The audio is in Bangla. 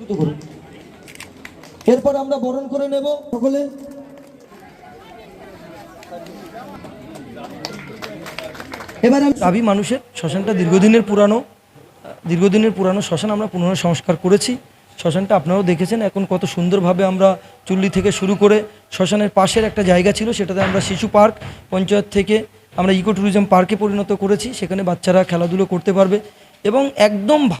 দ্রুত করুন। এরপর আমরা বরণ করে নেব সকলে। এবার আমি মানুষের, শ্মশানটা দীর্ঘদিনের পুরানো দীর্ঘদিনের পুরানো শ্মশান আমরা পুনঃসংস্কার করেছি। শ্মশানটা আপনারাও দেখেছেন এখন কত সুন্দরভাবে আমরা চুল্লি থেকে শুরু করে শ্মশানের পাশের একটা জায়গা ছিল, সেটাতে আমরা শিশু পার্ক পঞ্চায়েত থেকে আমরা ইকো ট্যুরিজম পার্কে পরিণত করেছি। সেখানে বাচ্চারা খেলাধুলো করতে পারবে এবং একদম